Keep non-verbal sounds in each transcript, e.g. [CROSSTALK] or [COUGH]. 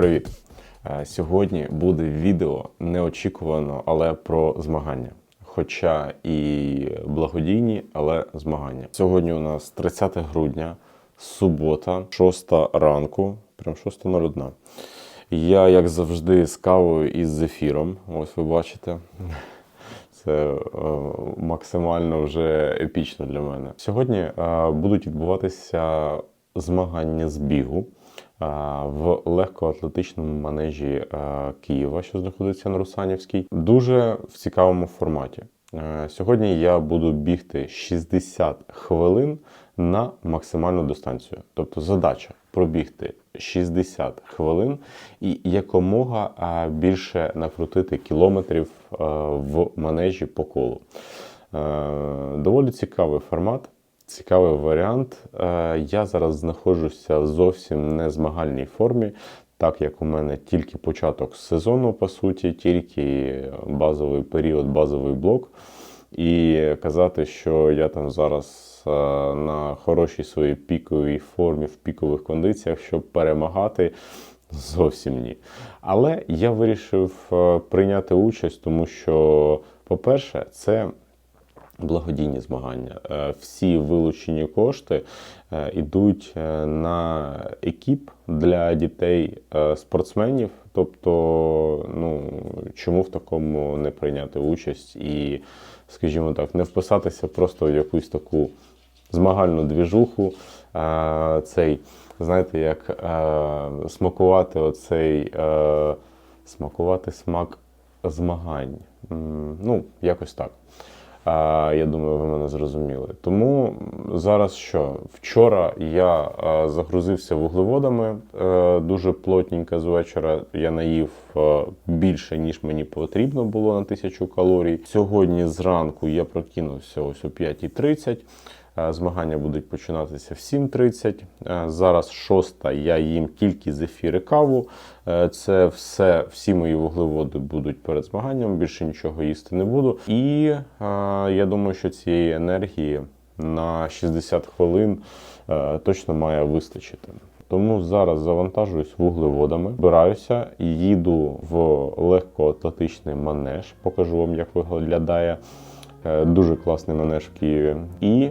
Привіт! Е, Сьогодні буде відео неочікувано, але про змагання. Хоча і благодійні, але змагання. Сьогодні у нас 30 грудня, субота, 6 ранку, прям 6.01. Я, як завжди, з кавою і з зефіром. Ось ви бачите. Це е, максимально вже епічно для мене. Сьогодні е, будуть відбуватися змагання з бігу в легкоатлетичному манежі е, Києва, що знаходиться на Русанівській, дуже в цікавому форматі. Е, Сьогодні я буду бігти 60 хвилин на максимальну дистанцію. Тобто задача пробігти 60 хвилин і якомога е, більше накрутити кілометрів в манежі по колу. Доволі цікавий формат. Цікавий варіант. Е, Я зараз знаходжуся в зовсім не змагальній формі, так як у мене тільки початок сезону, по суті, тільки базовий період, базовий блок. І казати, що я там зараз е, на хорошій своїй піковій формі, в пікових кондиціях, щоб перемагати, зовсім ні. Але я вирішив е, прийняти участь, тому що, по-перше, це благодійні змагання. Е, Всі вилучені кошти е, йдуть е, на екіп для дітей е, спортсменів. Тобто, ну чому в такому не прийняти участь і, скажімо так, не вписатися просто в якусь таку змагальну двіжуху. Е, Цей, знаєте, як е, смакувати оцей е, смакувати смак змагань. Ну, якось так. А, Я думаю, ви мене зрозуміли. Тому зараз що? Вчора я загрузився вуглеводами е, дуже плотненько з вечора. Я наїв е, більше, ніж мені потрібно було на тисячу калорій. Сьогодні зранку я прокинувся ось о 5.30. Е, Змагання будуть починатися в 7.30. Е, Зараз шоста, я їм тільки зефір і каву. Е, Це все, всі мої вуглеводи будуть перед змаганням, більше нічого їсти не буду. І я думаю, що цієї енергії на 60 хвилин точно має вистачити. Тому зараз завантажуюсь вуглеводами, збираюся, їду в легкоатлетичний манеж. Покажу вам, як виглядає дуже класний манеж в Києві. І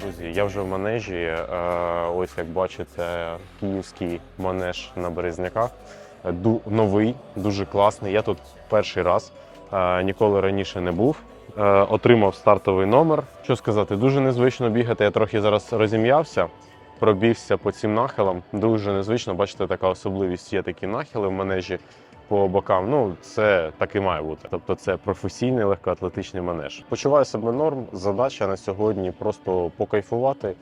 Друзі, я вже в манежі. Е, Ось як бачите, київський манеж на Березняках. Ду- Новий, дуже класний. Я тут перший раз, е, ніколи раніше не був. Е, Отримав стартовий номер. Що сказати, дуже незвично бігати. Я трохи зараз розім'явся, пробігся по цим нахилам. Дуже незвично. Бачите, така особливість є такі нахили в манежі по бокам. Ну, це так і має бути. Тобто, це професійний легкоатлетичний манеж. Почуваю себе норм. Задача на сьогодні просто покайфувати,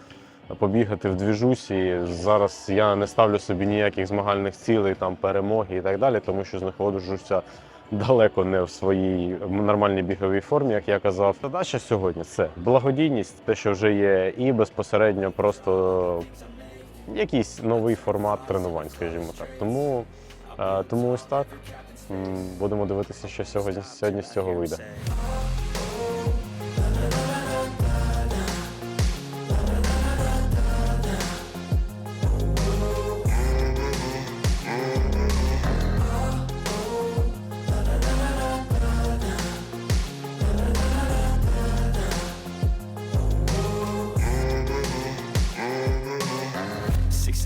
побігати в двіжусі. Зараз я не ставлю собі ніяких змагальних цілей, там перемоги і так далі, тому що знаходжуся далеко не в своїй нормальній біговій формі, як я казав. Задача сьогодні це благодійність, те, що вже є, і безпосередньо просто якийсь новий формат тренувань, скажімо так. Тому, тому ось так. Будемо дивитися, що сьогодні, сьогодні з цього вийде.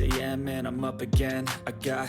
A.m. and I'm again. I got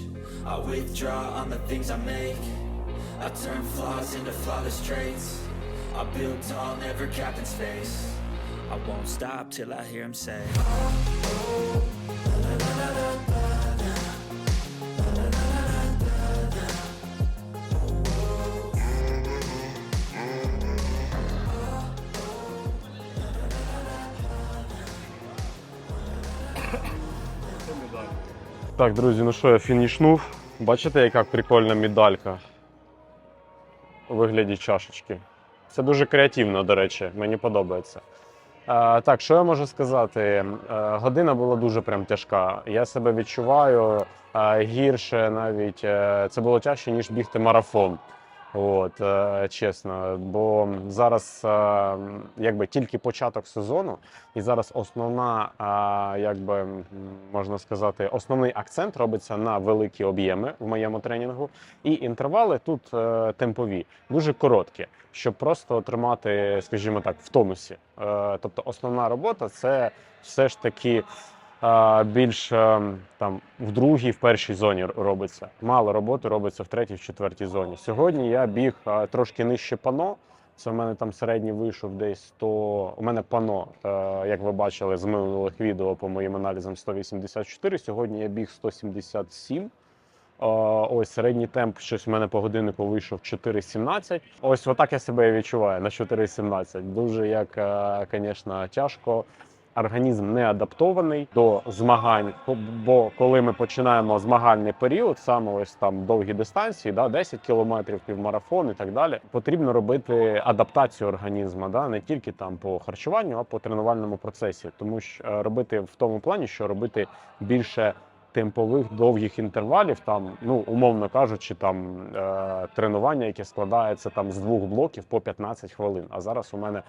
I withdraw on the things I make. I turn flaws into flawless traits. I build tall, never capped in space. I won't stop till I hear him say. Так, друзі, ну що, я фінішнув. Бачите, яка прикольна медалька у вигляді чашечки. Це дуже креативно, до речі, мені подобається. Е, так, що я можу сказати? Е, година була дуже прям тяжка. Я себе відчуваю е, гірше навіть. Е, це було тяжче, ніж бігти марафон. От, е, чесно, бо зараз е, якби тільки початок сезону, і зараз основна, е, якби можна сказати, основний акцент робиться на великі об'єми в моєму тренінгу, і інтервали тут темпові, дуже короткі, щоб просто тримати, скажімо так, в тонусі. Тобто, основна робота це все ж таки. Е, Більш е, там в другій, в першій зоні робиться. Мало роботи робиться в третій, в четвертій зоні. Сьогодні я біг е, трошки нижче пано. Це в мене там середній вийшов десь 100... У мене пано, е, як ви бачили з минулих відео по моїм аналізам 184. Сьогодні я біг 177. Е, Ось середній темп, щось у мене по годиннику вийшов 4.17. Ось отак я себе відчуваю на 4.17. Дуже як, звісно, тяжко. Організм не адаптований до змагань. Бо коли ми починаємо змагальний період, саме ось там довгі дистанції, да, 10 кілометрів, півмарафон і так далі, потрібно робити адаптацію організму, да, не тільки там по харчуванню, а по тренувальному процесі. Тому що е, робити в тому плані, що робити більше темпових довгих інтервалів, там, ну умовно кажучи, там е, тренування, яке складається там з двох блоків по 15 хвилин. А зараз у мене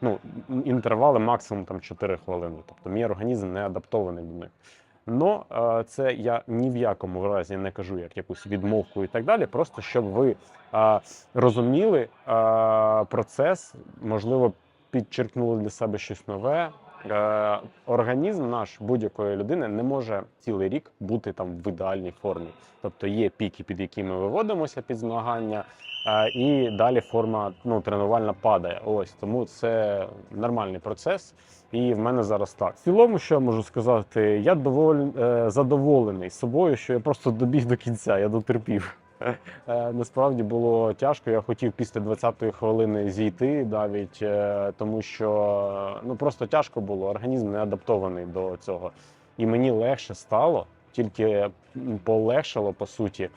ну, інтервали максимум там 4 хвилини. Тобто мій організм не адаптований до них. Но е, це я ні в якому разі не кажу як якусь відмовку і так далі. Просто щоб ви е, розуміли е, процес, можливо, підчеркнули для себе щось нове. Е, організм наш будь-якої людини не може цілий рік бути там в ідеальній формі. Тобто є піки, під якими виводимося під змагання, е, і далі форма ну, тренувальна падає. Ось тому це нормальний процес. І в мене зараз так. В цілому, що я можу сказати, я доволі е, задоволений собою, що я просто добіг до кінця, я дотерпів. Е, Насправді було тяжко. Я хотів після 20-ї хвилини зійти навіть, е, тому що ну просто тяжко було. Організм не адаптований до цього. І мені легше стало, тільки полегшало по суті.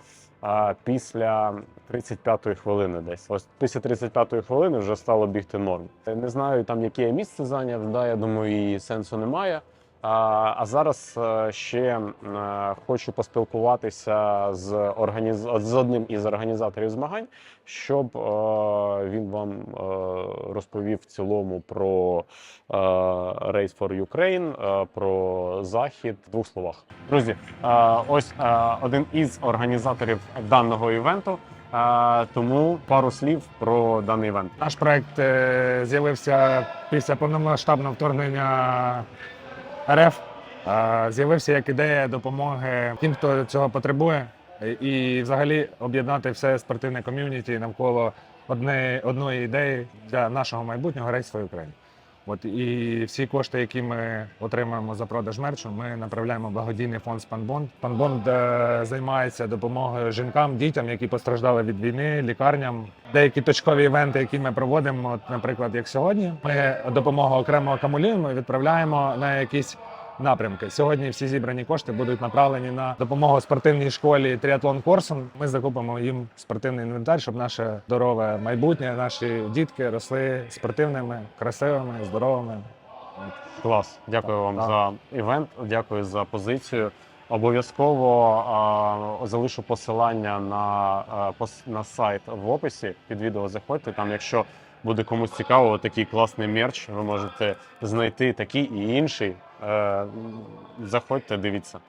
Після 35-ї хвилини десь. Ось після 35-ї хвилини вже стало бігти норм. Не знаю там, яке я місце зайняв. Да, я думаю, і сенсу немає. А, зараз е, ще е, хочу поспілкуватися з організ... з одним із організаторів змагань, щоб е, він вам розповів в цілому про Race for Ukraine, про захід в двох словах. Друзі, ось один із організаторів даного івенту. Тому пару слів про даний івент. Наш проект з'явився після повномасштабного вторгнення РФ. З'явився як ідея допомоги тим, хто цього потребує, і взагалі об'єднати все спортивне ком'юніті навколо одне, одної ідеї для нашого майбутнього рейсу в Україні. От і всі кошти, які ми отримаємо за продаж мерчу, ми направляємо в благодійний фонд Спанбонд. Спанбонд е, займається допомогою жінкам, дітям, які постраждали від війни, лікарням. Деякі точкові івенти, які ми проводимо, от, наприклад, як сьогодні, ми допомогу окремо акумулюємо і відправляємо на якісь напрямки. Сьогодні всі зібрані кошти будуть направлені на допомогу спортивній школі Тріатлон Корсун. Ми закупимо їм спортивний інвентар, щоб наше здорове майбутнє, наші дітки росли спортивними, красивими, здоровими. Клас, дякую вам Так. за івент. Дякую за позицію. Обов'язково залишу посилання на, на сайт в описі під відео. Заходьте там, якщо буде комусь цікаво, такий класний мерч. Ви можете знайти такий і інший. Е, заходьте, дивіться.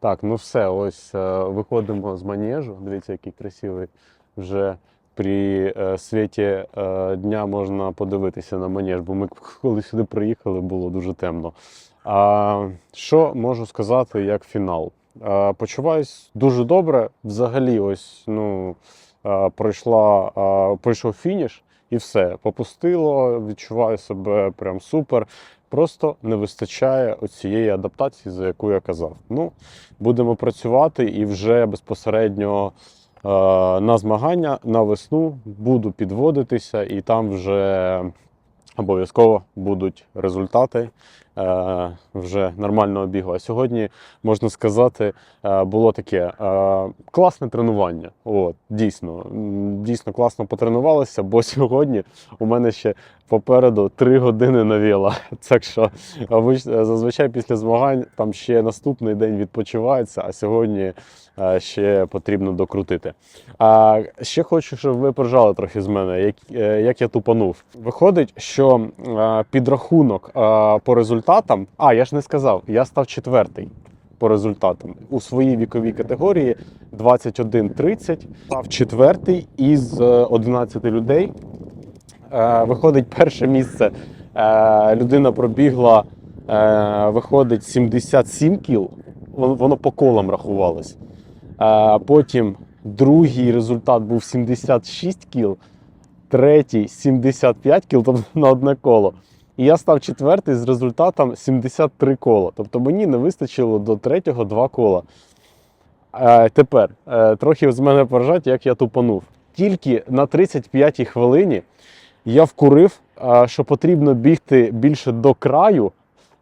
Так, ну все, ось е, виходимо з манежу. Дивіться, який красивий вже при е, світі е, дня можна подивитися на манеж, бо ми [LAUGHS] коли сюди приїхали, було дуже темно. А, що можу сказати як фінал? А, почуваюсь дуже добре. Взагалі, ось ну е, пройшла, е, пройшов фініш і все. Попустило, відчуваю себе прям супер. Просто не вистачає оцієї адаптації, за яку я казав. Ну, будемо працювати і вже безпосередньо е, на змагання на весну буду підводитися, і там вже обов'язково будуть результати вже нормального бігу. А сьогодні можна сказати, е, було таке е, класне тренування. От, дійсно, дійсно класно потренувалися, бо [LAUGHS] сьогодні у мене ще попереду 3 години на віла. [LAUGHS] Так що зазвичай після змагань там ще наступний день відпочивається, а сьогодні е, ще потрібно докрутити. А ще хочу, щоб ви поржали трохи з мене, як, е, як я тупанув. Виходить, що е, підрахунок е, по результатам. А, я ж не сказав, я став четвертий по результатам у своїй віковій категорії 21-30. Став четвертий із е, 11 людей. Е, Виходить перше місце. Е, Людина пробігла, е, виходить 77 кіл. Воно, по колам рахувалось. Е, Потім другий результат був 76 кіл, третій 75 кіл, тобто на одне коло. І я став четвертий з результатом 73 кола. Тобто мені не вистачило до третього два кола. Е, тепер е, трохи з мене поржать, як я тупанув. Тільки на 35-й хвилині я вкурив, е, що потрібно бігти більше до краю,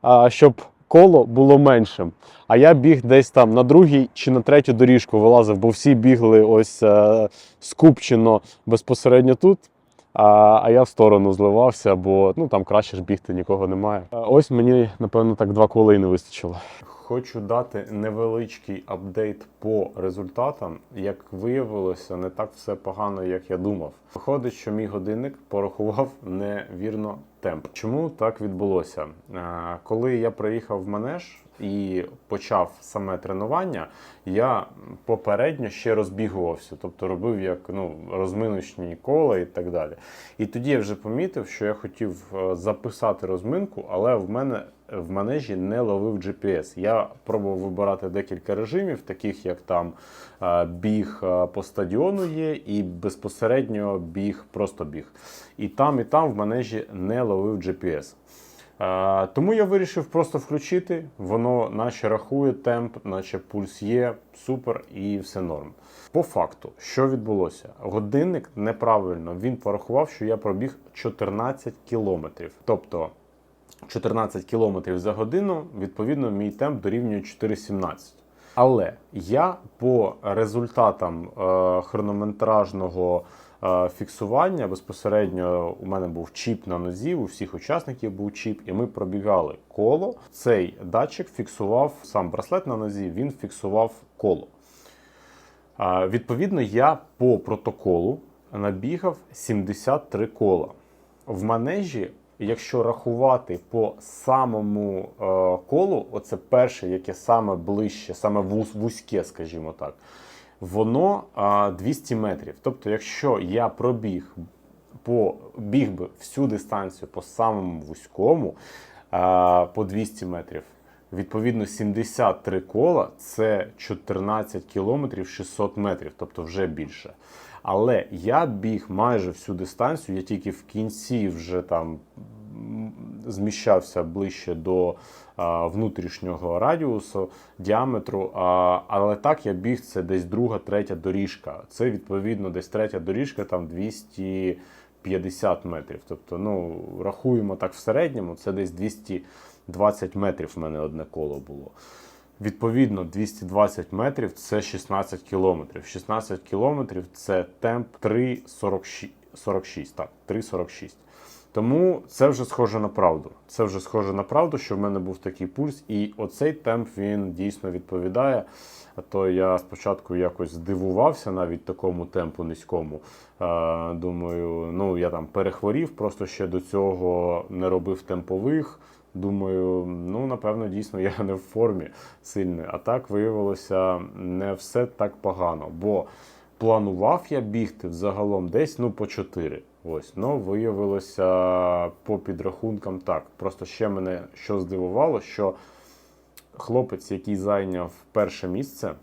е, щоб коло було меншим. А я біг десь там на другій чи на третю доріжку вилазив, бо всі бігли ось е, скупчено безпосередньо тут. А, а я в сторону зливався, бо ну там краще ж бігти нікого немає. Ось мені, напевно, так два кола і не вистачило. Хочу дати невеличкий апдейт по результатам. Як виявилося, не так все погано, як я думав. Виходить, що мій годинник порахував невірно темп. Чому так відбулося? Е, Коли я приїхав в манеж і почав саме тренування, я попередньо ще розбігувався, тобто робив як ну, розминочні кола і так далі. І тоді я вже помітив, що я хотів е, записати розминку, але в мене в манежі не ловив GPS. Я пробував вибирати декілька режимів, таких як там е, біг е, по стадіону є, і безпосередньо біг, просто біг. І там, і там в манежі не ловив GPS. Е, Тому я вирішив просто включити. Воно наче рахує темп, наче пульс є, супер і все норм. По факту, що відбулося? Годинник неправильно він порахував, що я пробіг 14 кілометрів. Тобто 14 кілометрів за годину, відповідно, мій темп дорівнює 4,17. Але я по результатам е, хронометражного е, фіксування безпосередньо у мене був чіп на нозі, у всіх учасників був чіп, і ми пробігали коло. Цей датчик фіксував сам браслет на нозі, він фіксував коло. А, Відповідно, я по протоколу набігав 73 кола. В манежі, якщо рахувати по самому е, колу, оце перше, яке саме ближче, саме вуз, вузьке, скажімо так, воно е, 200 метрів. Тобто, якщо я пробіг по біг би всю дистанцію по самому вузькому по 200 метрів. Відповідно, 73 кола це 14 кілометрів 600 метрів, тобто вже більше. Але я біг майже всю дистанцію, я тільки в кінці вже там зміщався ближче до а, внутрішнього радіусу, діаметру. А, але так я біг це десь друга, третя доріжка. Це відповідно десь третя доріжка, там 250 метрів. Тобто, ну, рахуємо так в середньому, це десь 220 метрів в мене одне коло було. Відповідно, 220 метрів це 16 кілометрів. 16 кілометрів це темп 3,46. 46, так, 3,46. Тому це вже схоже на правду. Це вже схоже на правду, що в мене був такий пульс, і оцей темп він дійсно відповідає. А то я спочатку якось здивувався навіть такому темпу низькому. Е, думаю, ну я там перехворів, просто ще до цього не робив темпових. Думаю, ну напевно, дійсно я не в формі сильної. А так виявилося не все так погано. Бо планував я бігти взагалом десь ну по 4. Ось, ну виявилося по підрахункам так. Просто ще мене що здивувало, що хлопець, який зайняв перше місце,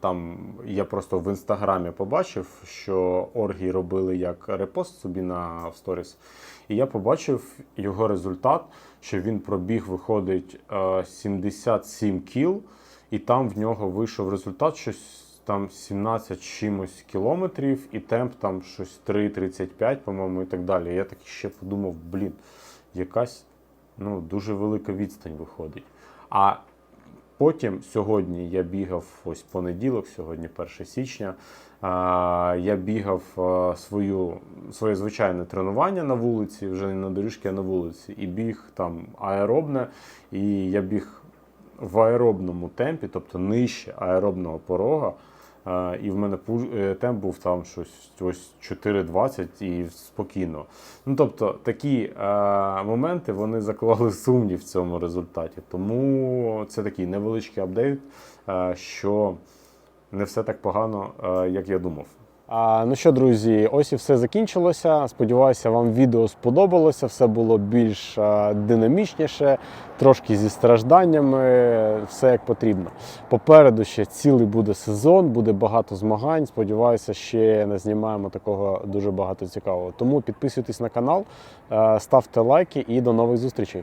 Там я просто в інстаграмі побачив, що оргії робили як репост собі на в сторіс. І я побачив його результат, що він пробіг, виходить е, 77 кіл, і там в нього вийшов результат щось там 17 чимось кілометрів, і темп там щось 3,35, по-моєму, і так далі. Я так ще подумав, блін, якась ну, дуже велика відстань виходить. А Потім сьогодні я бігав ось понеділок, сьогодні 1 січня. Я бігав свою, своє звичайне тренування на вулиці, вже не на доріжці, а на вулиці, і біг там аеробне. І я біг в аеробному темпі, тобто нижче аеробного порога. І в мене е, темп був там щось ось 4,20 і спокійно. Ну тобто такі е, моменти вони заклали сумнів в цьому результаті. Тому це такий невеличкий апдейт, е, що не все так погано, як я думав. Ну що, друзі, ось і все закінчилося. Сподіваюся, вам відео сподобалося. Все було більш динамічніше, трошки зі стражданнями, все як потрібно. Попереду ще цілий буде сезон, буде багато змагань. Сподіваюся, ще не знімаємо такого дуже багато цікавого. Тому підписуйтесь на канал, ставте лайки і до нових зустрічей.